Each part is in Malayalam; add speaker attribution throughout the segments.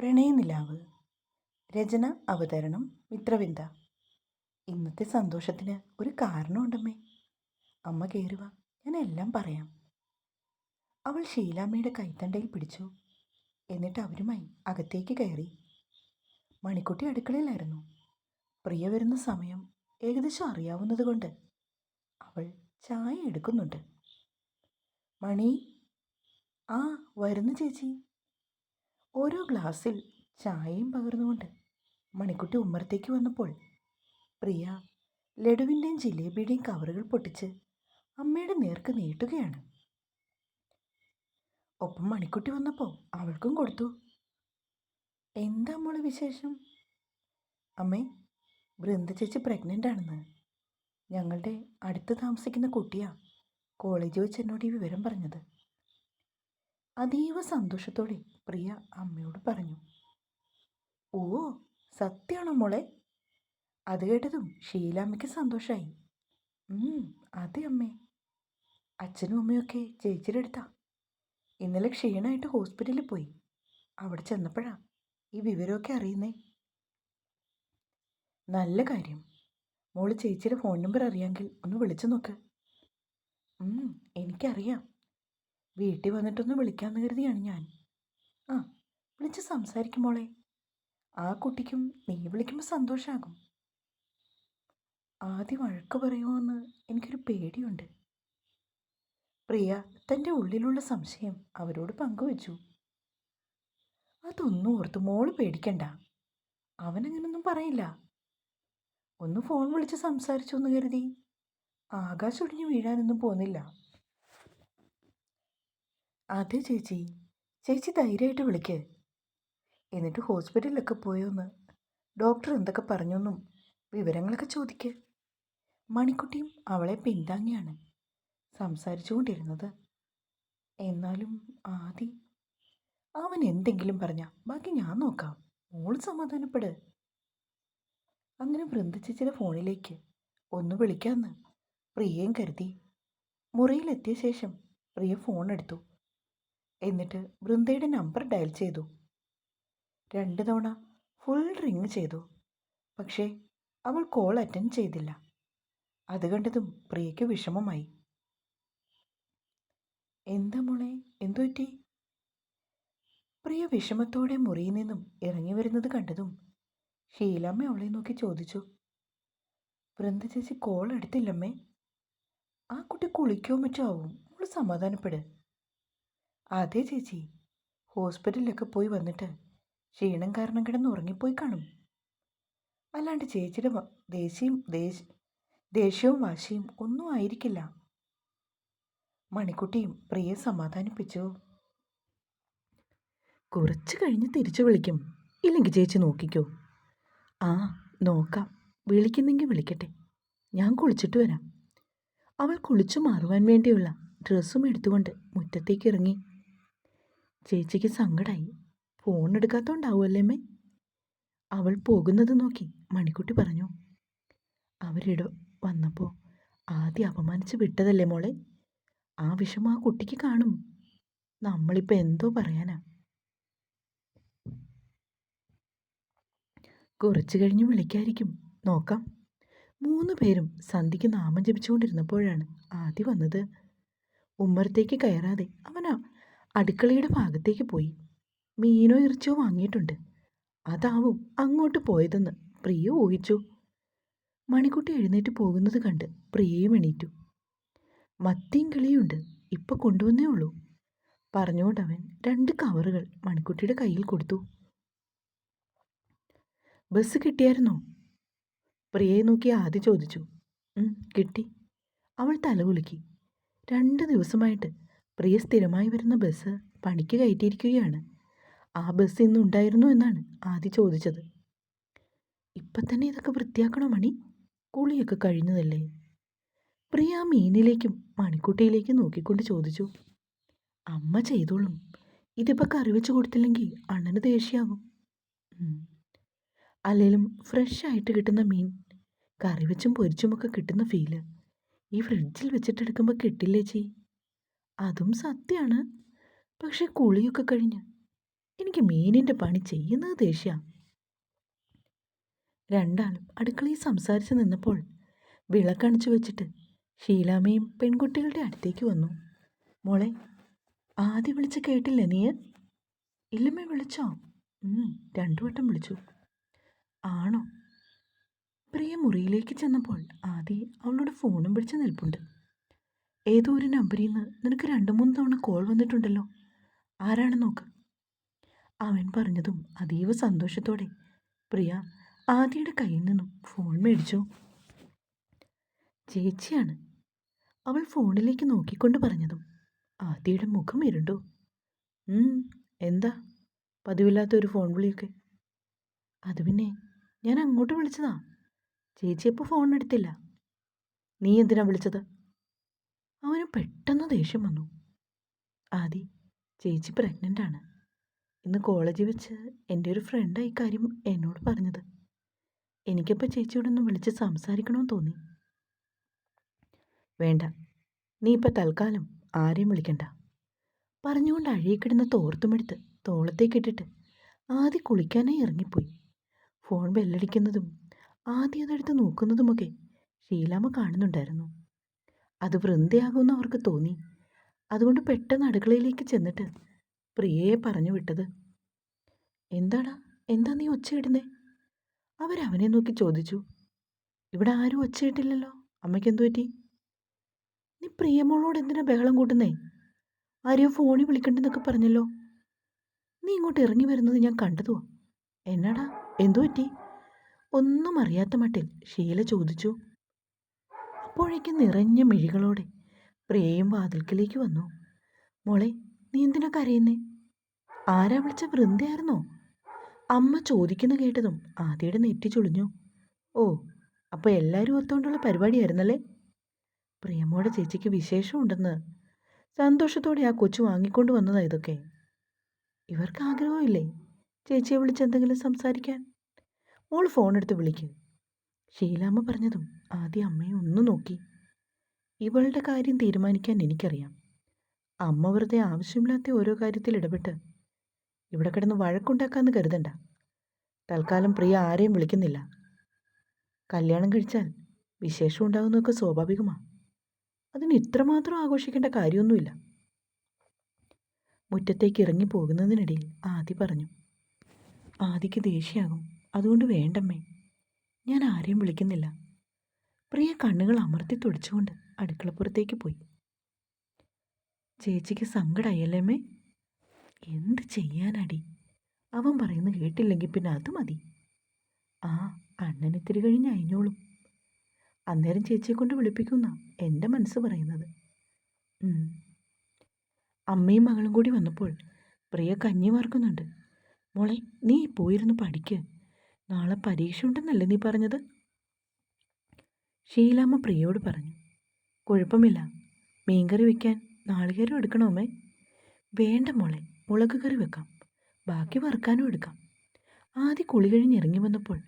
Speaker 1: പ്രണയനിലാവ്. രചന അവതരണം മിത്രവിന്ദ. ഇന്നത്തെ സന്തോഷത്തിന് ഒരു കാരണമുണ്ടമ്മേ. അമ്മ കയറുക ഞാൻ എല്ലാം പറയാം. അവൾ ഷീലാമ്മയുടെ കൈത്തണ്ടയിൽ പിടിച്ചു. എന്നിട്ട് അവരുമായി അകത്തേക്ക് കയറി. മണിക്കുട്ടി അടുക്കളയിലായിരുന്നു. പ്രിയ വരുന്ന സമയം ഏകദേശം അറിയാവുന്നതുകൊണ്ട് അവൾ ചായ എടുക്കുന്നുണ്ട്. മണി ആ വരുന്നു ചേച്ചി. ഓരോ ഗ്ലാസ്സിൽ ചായയും പകർന്നുകൊണ്ട് മണിക്കുട്ടി ഉമ്മറത്തേക്ക് വന്നപ്പോൾ പ്രിയ ലഡുവിന്റെയും ജിലേബിയുടെയും കവറുകൾ പൊട്ടിച്ച് അമ്മയുടെ നേർക്ക് നീട്ടുകയാണ്. ഒപ്പം മണിക്കുട്ടി വന്നപ്പോൾ അവൾക്കും കൊടുത്തു. എന്താ മോളെ വിശേഷം? അമ്മേ വൃന്ദ ചേച്ചി പ്രഗ്നന്റ് ആണെന്ന്. ഞങ്ങളുടെ അടുത്ത് താമസിക്കുന്ന കുട്ടിയാ കോളേജ് വെച്ച് എന്നോട് ഈ വിവരം പറഞ്ഞത്. അതീവ സന്തോഷത്തോടെ പ്രിയ അമ്മയോട് പറഞ്ഞു ഓ സത്യമാണോ മോളെ? അത് കേട്ടതും ഷീലാമ്മയ്ക്ക് സന്തോഷമായി അതെ അമ്മേ. അച്ഛനും അമ്മയൊക്കെ ചേച്ചിയുടെ ഇന്നലെ ക്ഷീണമായിട്ട് ഹോസ്പിറ്റലിൽ പോയി. അവിടെ ചെന്നപ്പോഴാ ഈ വിവരമൊക്കെ അറിയുന്നേ. നല്ല കാര്യം. മോൾ ചേച്ചിയുടെ ഫോൺ നമ്പർ അറിയാമെങ്കിൽ ഒന്ന് വിളിച്ചു നോക്ക്. എനിക്കറിയാം. വീട്ടിൽ വന്നിട്ടൊന്ന് വിളിക്കാമെന്ന് കരുതിയാണ് ഞാൻ. ആ വിളിച്ച് സംസാരിക്കും മോളെ. ആ കുട്ടിക്കും നീ വിളിക്കുമ്പോൾ സന്തോഷമാകും ആദ്യം വഴക്ക് പറയുമോ എന്ന് എനിക്കൊരു പേടിയുണ്ട്. പ്രിയ തന്റെ ഉള്ളിലുള്ള സംശയം അവരോട് പങ്കുവച്ചു. അതൊന്നും ഓർത്ത് മോൾ പേടിക്കണ്ട. അവനങ്ങനൊന്നും പറയില്ല. ഒന്ന് ഫോൺ വിളിച്ച് സംസാരിച്ചു എന്ന് കരുതി. ആകാശം ഒടിഞ്ഞ് വീഴാനൊന്നും പോന്നില്ല. അതെ ചേച്ചി. ചേച്ചി ധൈര്യമായിട്ട് വിളിക്ക്. എന്നിട്ട് ഹോസ്പിറ്റലിലൊക്കെ പോയോന്ന് ഡോക്ടർ എന്തൊക്കെ പറഞ്ഞൊന്നും വിവരങ്ങളൊക്കെ ചോദിക്ക്. മണിക്കുട്ടിയും അവളെ പിന്താങ്ങിയാണ് സംസാരിച്ചുകൊണ്ടിരുന്നത്. എന്നാലും ആദി അവൻ എന്തെങ്കിലും പറഞ്ഞ ബാക്കി ഞാൻ നോക്കാം. മോൾ സമാധാനപ്പെട്. അങ്ങനെ വൃന്ദച്ചേച്ചിയുടെ ഫോണിലേക്ക് ഒന്ന് വിളിക്കാമെന്ന് പ്രിയയും കരുതി. മുറിയിലെത്തിയ ശേഷം പ്രിയ ഫോൺ എടുത്തു എന്നിട്ട് വൃന്ദയുടെ നമ്പർ ഡയൽ ചെയ്തു. രണ്ട് തവണ ഫുൾ റിങ് ചെയ്തു. പക്ഷേ അവൾ കോൾ അറ്റൻഡ് ചെയ്തില്ല. അത് കണ്ടതും പ്രിയയ്ക്ക് വിഷമമായി. എന്താ മോളെ? എന്തു പറ്റി? പ്രിയ വിഷമത്തോടെ മുറിയിൽ നിന്നും ഇറങ്ങി വരുന്നത് കണ്ടതും ഷീലമ്മ അവളെ നോക്കി ചോദിച്ചു. വൃന്ദ ചേച്ചി കോൾ എടുത്തില്ലമ്മേ? ആ കുട്ടി കുളിക്കോ മറ്റോ ആവും? അവൾ സമാധാനപ്പെട്. അതെ ചേച്ചി. ഹോസ്പിറ്റലിലൊക്കെ പോയി വന്നിട്ട് ക്ഷീണം കാരണം കിടന്ന് ഉറങ്ങിപ്പോയി കാണും. അല്ലാണ്ട് ചേച്ചിയുടെ ദേഷ്യം ദേഷ്യവും വാശിയും ഒന്നും ആയിരിക്കില്ല. മണിക്കുട്ടിയും പ്രിയെ സമാധാനിപ്പിച്ചു. കുറച്ച് കഴിഞ്ഞ് തിരിച്ചു വിളിക്കും. ഇല്ലെങ്കിൽ ചേച്ചി നോക്കിക്കോ. ആ നോക്കാം. വിളിക്കുന്നെങ്കിൽ വിളിക്കട്ടെ. ഞാൻ കുളിച്ചിട്ട് വരാം. അവൾ കുളിച്ചു മാറുവാൻ വേണ്ടിയുള്ള ഡ്രസ്സും എടുത്തുകൊണ്ട് മുറ്റത്തേക്ക് ഇറങ്ങി. ചേച്ചിക്ക് സങ്കടമായി ഫോൺ എടുക്കാത്തോണ്ടാവുമല്ലേ അമ്മേ അവൾ പോകുന്നത് നോക്കി മണിക്കുട്ടി പറഞ്ഞു. അവരിട വന്നപ്പോൾ ആദ്യം അപമാനിച്ച് വിട്ടതല്ലേ മോളെ? ആ വിഷമം ആ കുട്ടിക്ക് കാണും. നമ്മളിപ്പോൾ എന്തോ പറയാനാ? കുറച്ച് കഴിഞ്ഞ് വിളിക്കായിരിക്കും. നോക്കാം. മൂന്ന് പേരും സന്ധിക്ക് നാമം ജപിച്ചുകൊണ്ടിരുന്നപ്പോഴാണ് ആദ്യം വന്നത്. ഉമ്മറത്തേക്ക് കയറാതെ അവനാ അടുക്കളയുടെ ഭാഗത്തേക്ക് പോയി. മീനോ ഇറച്ചിയോ വാങ്ങിയിട്ടുണ്ട്. അതാവും അങ്ങോട്ട് പോയതെന്ന് പ്രിയ ഊഹിച്ചു. മണിക്കുട്ടി എഴുന്നേറ്റ് പോകുന്നത് കണ്ട് പ്രിയയും എണീറ്റു. മത്തിയും കിളിയുണ്ട്. ഇപ്പൊ കൊണ്ടുവന്നേ ഉള്ളൂ. പറഞ്ഞുകൊണ്ടവൻ രണ്ട് കവറുകൾ മണിക്കുട്ടിയുടെ കയ്യിൽ കൊടുത്തു. ബസ് കിട്ടിയായിരുന്നോ? പ്രിയയെ നോക്കി ആദ്യം ചോദിച്ചു. കിട്ടി. അവൾ തലകുലുക്കി രണ്ട് ദിവസമായിട്ട് പ്രിയ സ്ഥിരമായി വരുന്ന ബസ് പണിക്ക് കയറ്റിയിരിക്കുകയാണ്. ആ ബസ് ഇന്ന് ഉണ്ടായിരുന്നു എന്നാണ് ആദ്യം ചോദിച്ചത്. ഇപ്പം തന്നെ ഇതൊക്കെ വൃത്തിയാക്കണോ മണി? കുളിയൊക്കെ കഴിഞ്ഞതല്ലേ? പ്രിയ ആ മീനിലേക്കും മണിക്കുട്ടിയിലേക്കും നോക്കിക്കൊണ്ട് ചോദിച്ചു. അമ്മ ചെയ്തോളും. ഇതിപ്പോൾ കറി വെച്ച് കൊടുത്തില്ലെങ്കിൽ അണ്ണന് ദേഷ്യമാകും അല്ലെങ്കിലും ഫ്രഷ് ആയിട്ട് കിട്ടുന്ന മീൻ കറി വെച്ചും പൊരിച്ചുമൊക്കെ കിട്ടുന്ന ഫീൽ ഈ ഫ്രിഡ്ജിൽ വെച്ചിട്ടെടുക്കുമ്പോൾ കിട്ടില്ലേ ചീ? അതും സത്യമാണ് പക്ഷെ കുളിയൊക്കെ കഴിഞ്ഞ് എനിക്ക് മീനിന്റെ പണി ചെയ്യുന്നത് ദേഷ്യ. രണ്ടാളും അടുക്കളയിൽ സംസാരിച്ച് നിന്നപ്പോൾ വിളക്കണിച്ചു വെച്ചിട്ട് ഷീലാമയും പെൺകുട്ടികളുടെ അടുത്തേക്ക് വന്നു. മോളെ ആദ്യം വിളിച്ച് കേട്ടില്ല നീ? ഇല്ലമ്മ വിളിച്ചോ. രണ്ടു വട്ടം വിളിച്ചു. ആണോ? പ്രിയ മുറിയിലേക്ക് ചെന്നപ്പോൾ ആദ്യം അവളുടെ ഫോണും പിടിച്ച് നിൽപ്പുണ്ട്. ഏതോ ഒരു നമ്പറിൽ നിന്ന് നിനക്ക് രണ്ട് മൂന്ന് തവണ കോൾ വന്നിട്ടുണ്ടല്ലോ. ആരാണ് നോക്ക്. അവൻ പറഞ്ഞതും അതീവ സന്തോഷത്തോടെ പ്രിയ ആദിയുടെ കയ്യിൽ നിന്നും ഫോൺ മേടിച്ചു. ചേച്ചിയാണ്. അവൾ ഫോണിലേക്ക് നോക്കിക്കൊണ്ട് പറഞ്ഞതും ആദിയുടെ മുഖം ഇരുണ്ടു. "ഉം, എന്താ? പതിവില്ലാത്ത ഒരു ഫോൺ വിളിയൊക്കെ. അത് പിന്നെ ഞാൻ അങ്ങോട്ട് വിളിച്ചതാ. ചേച്ചി ഇപ്പോൾ ഫോൺ എടുത്തില്ല? നീ എന്തിനാ വിളിച്ചത്? അവന് പെട്ടെന്ന് ദേഷ്യം വന്നു. ആദി ചേച്ചി പ്രഗ്നന്റ് ആണ്. ഇന്ന് കോളേജിൽ വെച്ച് എന്റെ ഒരു ഫ്രണ്ടായി കാര്യം എന്നോട് പറഞ്ഞത്. എനിക്കപ്പോൾ ചേച്ചിയോടൊന്ന് വിളിച്ച് സംസാരിക്കണമെന്ന് തോന്നി. വേണ്ട. നീ ഇപ്പം തൽക്കാലം ആരെയും വിളിക്കണ്ട. പറഞ്ഞുകൊണ്ട് അഴയിക്കിടുന്ന തോർത്തുമെടുത്ത് തോളത്തേക്കിട്ടിട്ട് ആദ്യം കുളിക്കാനായി ഇറങ്ങിപ്പോയി. ഫോൺ ബെല്ലടിക്കുന്നതും ആദ്യം അതെടുത്ത് നോക്കുന്നതുമൊക്കെ ഷീലാമ്മ കാണുന്നുണ്ടായിരുന്നു. അത് വൃന്ദയാകുമെന്ന് അവർക്ക് തോന്നി. അതുകൊണ്ട് പെട്ടെന്ന് അടുക്കളയിലേക്ക് ചെന്നിട്ട് പ്രിയയെ പറഞ്ഞു വിട്ടത് എന്താടാ എന്താ നീ ഒച്ചയിടുന്നേ അവരവനെ നോക്കി ചോദിച്ചു ഇവിടെ ആരും ഒച്ചയിട്ടില്ലല്ലോ അമ്മയ്ക്കെന്തു പറ്റി? നീ പ്രിയമോളോട് എന്തിനാ ബഹളം കൂട്ടുന്നേ? ആരെയോ ഫോണിൽ വിളിക്കണ്ടെന്നൊക്കെ പറഞ്ഞല്ലോ. നീ ഇങ്ങോട്ട് ഇറങ്ങി വരുന്നത് ഞാൻ കണ്ടതുവാ. എന്നാടാ എന്തു പറ്റി? ഒന്നും അറിയാത്ത മട്ടിൽ ഷീല ചോദിച്ചു. അപ്പോഴേക്കും നിറഞ്ഞ മിഴികളോടെ പ്രിയയും വാതിൽക്കിലേക്ക് വന്നു. മോളെ നീ എന്തിനാ കരയുന്നേ? ആരാ വിളിച്ച വൃന്ദയായിരുന്നോ? അമ്മ ചോദിക്കുന്ന കേട്ടതും ആദ്യയുടെ നെറ്റി ചുളിഞ്ഞു. ഓ അപ്പോൾ എല്ലാവരും ഒത്തുകൊണ്ടുള്ള പരിപാടിയായിരുന്നല്ലേ? പ്രിയമോടെ ചേച്ചിക്ക് വിശേഷമുണ്ടെന്ന് സന്തോഷത്തോടെ ആ കൊച്ചു വാങ്ങിക്കൊണ്ട് വന്നതാ ഇതൊക്കെ. ഇവർക്ക് ആഗ്രഹമില്ലേ ചേച്ചിയെ വിളിച്ച് എന്തെങ്കിലും സംസാരിക്കാൻ? മോൾ ഫോൺ എടുത്ത് വിളിക്ക്. ഷീലാമ്മ പറഞ്ഞതും ആദ്യം അമ്മയെ ഒന്ന് നോക്കി. ഇവളുടെ കാര്യം തീരുമാനിക്കാൻ എനിക്കറിയാം. അമ്മ വെറുതെ ആവശ്യമില്ലാത്ത ഓരോ കാര്യത്തിൽ ഇടപെട്ട് ഇവിടെ കിടന്ന് വഴക്കുണ്ടാക്കാന്ന് കരുതണ്ട. തൽക്കാലം പ്രിയ ആരെയും വിളിക്കുന്നില്ല. കല്യാണം കഴിച്ചാൽ വിശേഷം ഉണ്ടാകുന്നതൊക്കെ സ്വാഭാവികമാണ് അതിന് ഇത്രമാത്രം ആഘോഷിക്കേണ്ട കാര്യമൊന്നുമില്ല. മുറ്റത്തേക്ക് ഇറങ്ങി പോകുന്നതിനിടയിൽ ആദി പറഞ്ഞു ആദിക്ക് ദേഷ്യമാകും അതുകൊണ്ട് വേണ്ടമ്മേ. ഞാൻ ആരെയും വിളിക്കുന്നില്ല. പ്രിയ കണ്ണുകൾ അമർത്തി തുടിച്ചുകൊണ്ട് അടുക്കളപ്പുറത്തേക്ക് പോയി. ചേച്ചിക്ക് സങ്കടമായല്ലേ എന്ത് ചെയ്യാനടി? അവൻ പറയുന്നത് കേട്ടില്ലെങ്കിൽ പിന്നെ അത് മതി. ആ അണ്ണൻ ഇത്തിരി കഴിഞ്ഞ് അയഞ്ഞോളും. അന്നേരം ചേച്ചിയെ കൊണ്ട് വിളിപ്പിക്കുന്ന എന്റെ മനസ്സ് പറയുന്നത്. അമ്മയും മകളും കൂടി വന്നപ്പോൾ പ്രിയ കഞ്ഞി വാർക്കുന്നുണ്ട്. മോളെ നീ പോയിരുന്നു പഠിക്ക്. നാളെ പരീക്ഷ ഉണ്ടെന്നല്ലേ നീ പറഞ്ഞത്? ഷീലാമ്മ പ്രിയയോട് പറഞ്ഞു. കുഴപ്പമില്ല. മീൻകറി വെക്കാൻ നാളികേരം എടുക്കണോമേ വേണ്ട മോളെ മുളക് കറി വെക്കാം. ബാക്കി വറുക്കാനും എടുക്കാം. ആദ്യം കുളി കഴിഞ്ഞ് ഇറങ്ങി വന്നപ്പോൾ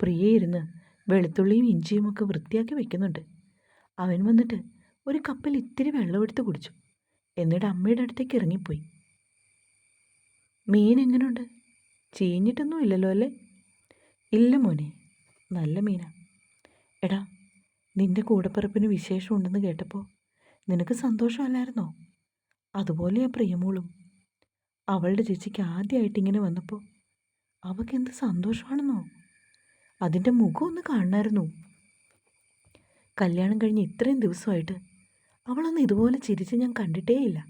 Speaker 1: പ്രിയ ഇരുന്ന് വെളുത്തുള്ളിയും ഇഞ്ചിയും ഒക്കെ വൃത്തിയാക്കി വെക്കുന്നുണ്ട്. അവൻ വന്നിട്ട് ഒരു കപ്പിൽ ഇത്തിരി വെള്ളമെടുത്ത് കുടിച്ചു. എന്നിട്ട് അമ്മയുടെ അടുത്തേക്ക് ഇറങ്ങിപ്പോയി. മീൻ എങ്ങനെയുണ്ട് ചീഞ്ഞിട്ടൊന്നും ഇല്ലല്ലോ അല്ലേ? ഇല്ല മോനെ നല്ല മീനാ. എടാ നിന്റെ കൂടപ്പിറപ്പിന് വിശേഷം ഉണ്ടെന്ന് കേട്ടപ്പോൾ നിനക്ക് സന്തോഷമല്ലായിരുന്നോ? അതുപോലെയാ പ്രിയമോളും. അവളുടെ ചേച്ചിക്ക് ആദ്യമായിട്ട് ഇങ്ങനെ വന്നപ്പോൾ അവൾക്ക് എന്ത് സന്തോഷമാണെന്നോ? അതിന്റെ മുഖം ഒന്ന് കാണണമായിരുന്നു കല്യാണം കഴിഞ്ഞ് ഇത്രയും ദിവസമായിട്ട് അവളൊന്ന് ഇതുപോലെ ചിരിച്ച് ഞാൻ കണ്ടിട്ടേയില്ല.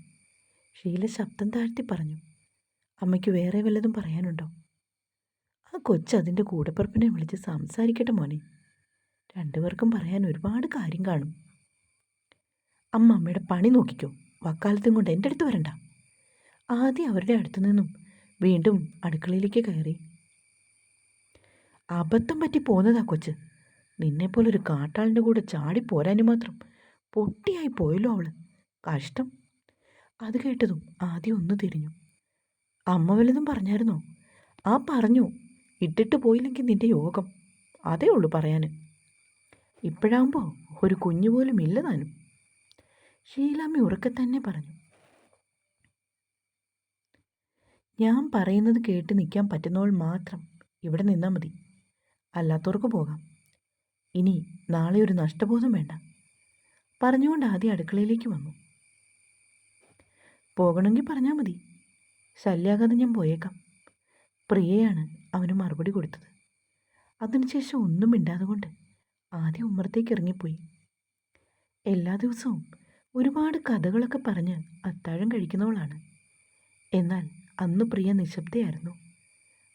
Speaker 1: ഷീല ശബ്ദം താഴ്ത്തി പറഞ്ഞു. അമ്മയ്ക്ക് വേറെ വല്ലതും പറയാനുണ്ടോ? ആ കൊച്ചതിന്റെ കൂടപ്പിറപ്പിനെ വിളിച്ച് സംസാരിക്കട്ടെ മോനെ. രണ്ടുപേർക്കും പറയാൻ ഒരുപാട് കാര്യം കാണും. അമ്മ അമ്മയുടെ പണി നോക്കിക്കോ. വക്കാലത്തും കൊണ്ട് എന്റെ അടുത്ത് വരണ്ട. ആദ്യം അവരുടെ അടുത്തു നിന്നും വീണ്ടും അടുക്കളയിലേക്ക് കയറി. അബദ്ധം പറ്റി പോന്നതാ കൊച്ച്. നിന്നെപ്പോലൊരു കാട്ടാളിന്റെ കൂടെ ചാടി പോരാനും മാത്രം പൊട്ടിയായി പോയല്ലോ അവൾ. കഷ്ടം. അത് കേട്ടതും ആദ്യം ഒന്ന് തിരിഞ്ഞു. അമ്മ വല്ലതും പറഞ്ഞായിരുന്നോ? ആ പറഞ്ഞു. ഇട്ടിട്ട് പോയില്ലെങ്കിൽ നിന്റെ യോഗം. അതേ ഉള്ളൂ പറയാൻ ഇപ്പോഴാകുമ്പോൾ ഒരു കുഞ്ഞു പോലും ഇല്ല താനും. ഷീലാമ്മ ഉറക്കെ തന്നെ പറഞ്ഞു. ഞാൻ പറയുന്നത് കേട്ട് നിൽക്കാൻ പറ്റുന്നവൾ മാത്രം ഇവിടെ നിന്നാൽ മതി. അല്ലാത്തവർക്ക് പോകാം. ഇനി നാളെ ഒരു നഷ്ടബോധം വേണ്ട. പറഞ്ഞുകൊണ്ട് ആദ്യം അടുക്കളയിലേക്ക് വന്നു. പോകണമെങ്കിൽ പറഞ്ഞാൽ മതി. ശല്യാകാതെ ഞാൻ പോയേക്കാം. പ്രിയയാണ് അവന് മറുപടി കൊടുത്തത്. അതിനുശേഷം ഒന്നും മിണ്ടാതെ കൊണ്ട് ആദ്യം ഉമ്മറത്തേക്ക് ഇറങ്ങിപ്പോയി. എല്ലാ ദിവസവും ഒരുപാട് കഥകളൊക്കെ പറഞ്ഞ് അത്താഴം കഴിക്കുന്നവളാണ്. എന്നാൽ അന്ന് പ്രിയ നിശബ്ദയായിരുന്നു.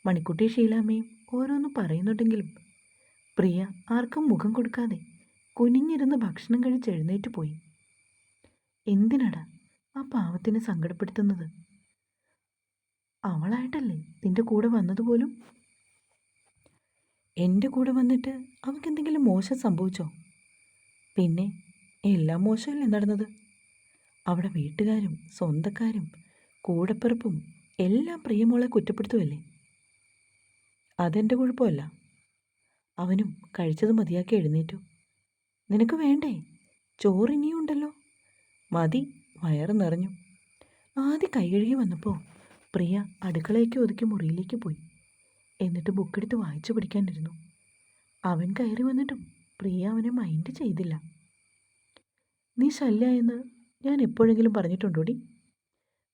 Speaker 1: മണിക്കുട്ടി ഷീലാമ്മയും ഓരോന്ന് പറയുന്നുണ്ടെങ്കിലും പ്രിയ ആർക്കും മുഖം കൊടുക്കാതെ കുനിഞ്ഞിരുന്ന് ഭക്ഷണം കഴിച്ച് എഴുന്നേറ്റ് പോയി. എന്തിനടാ ആ പാവത്തിനെ സങ്കടപ്പെടുത്തുന്നത്? അവളായിട്ടല്ലേ നിന്റെ കൂടെ വന്നതുപോലും എന്റെ കൂടെ വന്നിട്ട് അവൾക്ക് എന്തെങ്കിലും മോശം സംഭവിച്ചോ? പിന്നെ എല്ലാം മോശമല്ലേ നടന്നത്? അവിടെ വീട്ടുകാരും സ്വന്തക്കാരും കൂടപ്പിറപ്പും എല്ലാം പ്രിയമോളെ കുറ്റപ്പെടുത്തുമല്ലേ അതെന്റെ കുഴപ്പമല്ല. അവനും കഴിച്ചത് മതിയാക്കി എഴുന്നേറ്റു. നിനക്ക് വേണ്ടേ? ചോറ് ഇനിയും ഉണ്ടല്ലോ മതി വയറ് നിറഞ്ഞു. ആദ്യം കൈ കഴുകി വന്നപ്പോൾ പ്രിയ അടുക്കളയ്ക്ക് ഒതുക്കി മുറിയിലേക്ക് പോയി. എന്നിട്ട് ബുക്കെടുത്ത് വായിച്ചു പഠിക്കാനിരുന്നു. അവൻ കയറി വന്നിട്ടും പ്രിയ അവനെ മൈൻഡ് ചെയ്തില്ല. നീ ശല്യ എന്ന് ഞാൻ എപ്പോഴെങ്കിലും പറഞ്ഞിട്ടുണ്ടോടി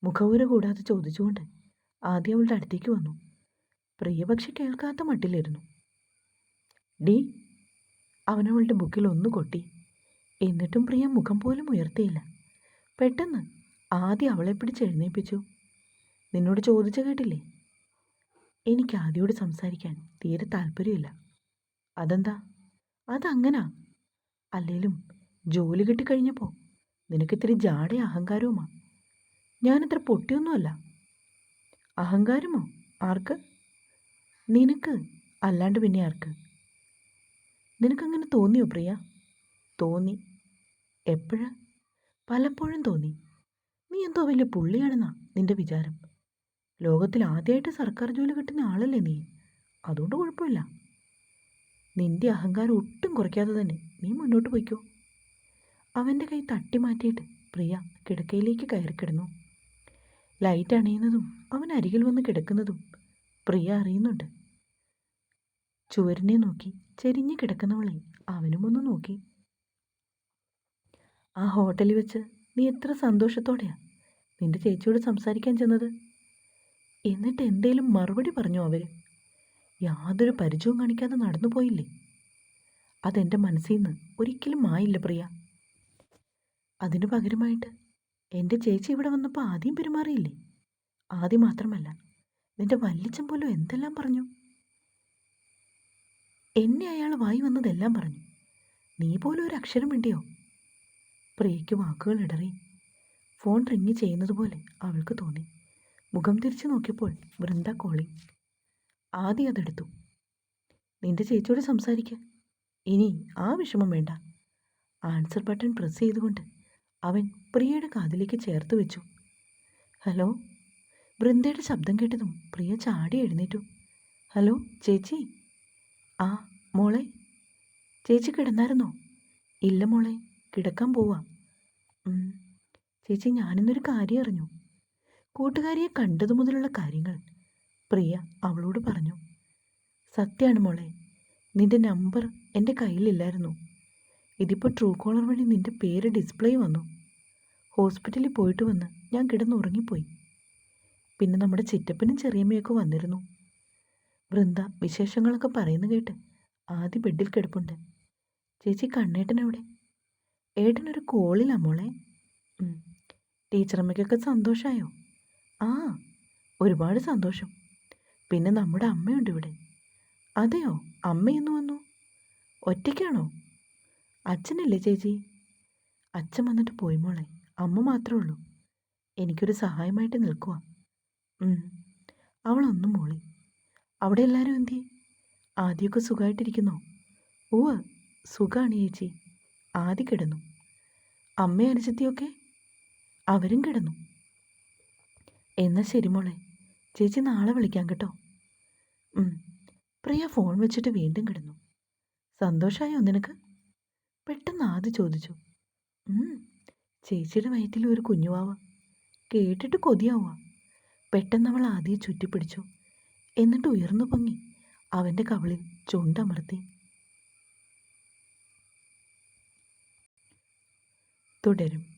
Speaker 1: മുഖവുര കൂടാതെ ചോദിച്ചുകൊണ്ട് ആദ്യം അവളുടെ അടുത്തേക്ക് വന്നു. പ്രിയ പക്ഷെ കേൾക്കാത്ത മട്ടിലിരുന്നു. ഡി അവനവളുടെ ബുക്കിൽ ഒന്ന് കൊട്ടി. എന്നിട്ടും പ്രിയ മുഖം പോലും ഉയർത്തിയില്ല. പെട്ടെന്ന് ആദ്യം അവളെ പിടിച്ച് എഴുന്നേൽപ്പിച്ചു നിന്നോട് ചോദിച്ചു കേട്ടില്ലേ? എനിക്ക് ആദ്യയോട് സംസാരിക്കാൻ തീരെ താല്പര്യമില്ല. അതെന്താ? അതങ്ങനാ? അല്ലേലും ജോലി കിട്ടിക്കഴിഞ്ഞപ്പോൾ നിനക്കിത്തിരി ജാട അഹങ്കാരവുമാ? ഞാനത്ര പൊട്ടിയൊന്നുമല്ല. അഹങ്കാരമോ? ആർക്ക്? നിനക്ക് അല്ലാണ്ട് പിന്നെ ആർക്ക്? നിനക്കങ്ങനെ തോന്നിയോ പ്രിയ? തോന്നി. എപ്പോഴാ? പലപ്പോഴും തോന്നി. നീ എന്തോ വലിയ പുള്ളിയാണെന്നാ നിന്റെ വിചാരം. ലോകത്തിൽ ആദ്യമായിട്ട് സർക്കാർ ജോലി കിട്ടുന്ന ആളല്ലേ നീ? അതുകൊണ്ട് കുഴപ്പമില്ല. നിന്റെ അഹങ്കാരം ഒട്ടും കുറയ്ക്കാതെ തന്നെ നീ മുന്നോട്ട് പോയിക്കോ. അവന്റെ കൈ തട്ടി മാറ്റിയിട്ട് പ്രിയ കിടക്കയിലേക്ക് കയറി കിടന്നു. ലൈറ്റ് അണയുന്നതും അവൻ അരികിൽ വന്ന് കിടക്കുന്നതും പ്രിയ അറിയുന്നുണ്ട്. ചുവരിനെ നോക്കി ചെരിഞ്ഞു കിടക്കുന്നവളെ അവനും ഒന്ന് നോക്കി. ആ ഹോട്ടലിൽ വെച്ച് നീ എത്ര സന്തോഷത്തോടെയാ നിന്റെ ചേച്ചിയോട് സംസാരിക്കാൻ ചെന്നത്? എന്നിട്ട് എന്തേലും മറുപടി പറഞ്ഞു അവർ? യാതൊരു പരിചയവും കാണിക്കാതെ നടന്നു പോയില്ലേ? അതെന്റെ മനസ്സിൽ നിന്ന് ഒരിക്കലും ആയില്ല പ്രിയ. അതിനു പകരമായിട്ട് എന്റെ ചേച്ചി ഇവിടെ വന്നപ്പോൾ ആദ്യം പെരുമാറിയില്ലേ? ആദ്യം മാത്രമല്ല നിന്റെ വല്ലിച്ചം പോലും എന്തെല്ലാം പറഞ്ഞു? എന്നെ അയാൾ വായി വന്നതെല്ലാം പറഞ്ഞു. നീ പോലും ഒരു അക്ഷരം വേണ്ടിയോ പ്രിയയ്ക്ക് വാക്കുകൾ ഇടറി ഫോൺ റിങ് ചെയ്യുന്നത് പോലെ അവൾക്ക് തോന്നി. മുഖം തിരിച്ചു നോക്കിയപ്പോൾ വൃന്ദ കോളിംഗ് ആദി അതെടുത്തു. നിന്റെ ചേച്ചിയോട് സംസാരിക്ക. ഇനി ആ വിഷമം വേണ്ട. ആൻസർ ബട്ടൺ പ്രസ് ചെയ്തുകൊണ്ട് അവൻ പ്രിയയുടെ കാതിലേക്ക് ചേർത്ത് വെച്ചു. ഹലോ? വൃന്ദയുടെ ശബ്ദം കേട്ടതും പ്രിയ ചാടി എഴുന്നേറ്റു. ഹലോ ചേച്ചി? ആ മോളെ. ചേച്ചി കിടന്നായിരുന്നോ? ഇല്ല മോളെ കിടക്കാൻ പോവാ. ചേച്ചി ഞാനിന്നൊരു കാര്യം അറിഞ്ഞു. കൂട്ടുകാരിയെ കണ്ടതു മുതലുള്ള കാര്യങ്ങൾ പ്രിയ അവളോട് പറഞ്ഞു. സത്യാണ് മോളെ നിന്റെ നമ്പർ എന്റെ കയ്യിലില്ലായിരുന്നു. ഇതിപ്പോൾ ട്രൂ കോളർ വഴി നിന്റെ പേര് ഡിസ്പ്ലേ വന്നു. ഹോസ്പിറ്റലിൽ പോയിട്ട് വന്ന് ഞാൻ കിടന്നുറങ്ങിപ്പോയി. പിന്നെ നമ്മുടെ ചിറ്റപ്പനും ചെറിയമ്മയൊക്കെ വന്നിരുന്നു. വൃന്ദ വിശേഷങ്ങളൊക്കെ പറയുന്നു കേട്ട് ആദ്യ ബെഡിൽ കിടപ്പുണ്ട്. ചേച്ചി കണ്ണേട്ടൻ എവിടെ? ഏട്ടനൊരു കോളിലാ മോളെ. ടീച്ചറമ്മയ്ക്കൊക്കെ സന്തോഷമായോ ആ ഒരുപാട് സന്തോഷം. പിന്നെ നമ്മുടെ അമ്മയുണ്ട് ഇവിടെ. അതെയോ? അമ്മയെന്ന് വന്നു? ഒറ്റയ്ക്കാണോ? അച്ഛനല്ലേ ചേച്ചി? അച്ഛൻ വന്നിട്ട് പോയി മോളെ. അമ്മ മാത്രമേ ഉള്ളൂ. എനിക്കൊരു സഹായമായിട്ട് നിൽക്കുക അവളൊന്നും മോളി. അവിടെ എല്ലാവരും എന്തി ആദ്യമൊക്കെ സുഖമായിട്ടിരിക്കുന്നോ ഉവ്വ് സുഖമാണ് ചേച്ചി. ആദ്യ കിടന്നു. അമ്മ അനുജത്തിയൊക്കെ? അവരും കിടന്നു. എന്നാ ശരി മോളെ. ചേച്ചി നാളെ വിളിക്കാം കേട്ടോ. പ്രിയ ഫോൺ വെച്ചിട്ട് വീണ്ടും കിടന്നു. സന്തോഷമായോ നിനക്ക്? പെട്ടെന്ന് ആദ്യം ചോദിച്ചു. ചേച്ചിയുടെ വയറ്റിൽ ഒരു കുഞ്ഞുവാവ. കേട്ടിട്ട് കൊതിയാവുക പെട്ടെന്ന് അവൾ ആദ്യം ചുറ്റിപ്പിടിച്ചു. എന്നിട്ട് ഉയർന്നു പൊങ്ങി. അവന്റെ കവിളിൽ ചുണ്ടമർത്തി. തുടരും.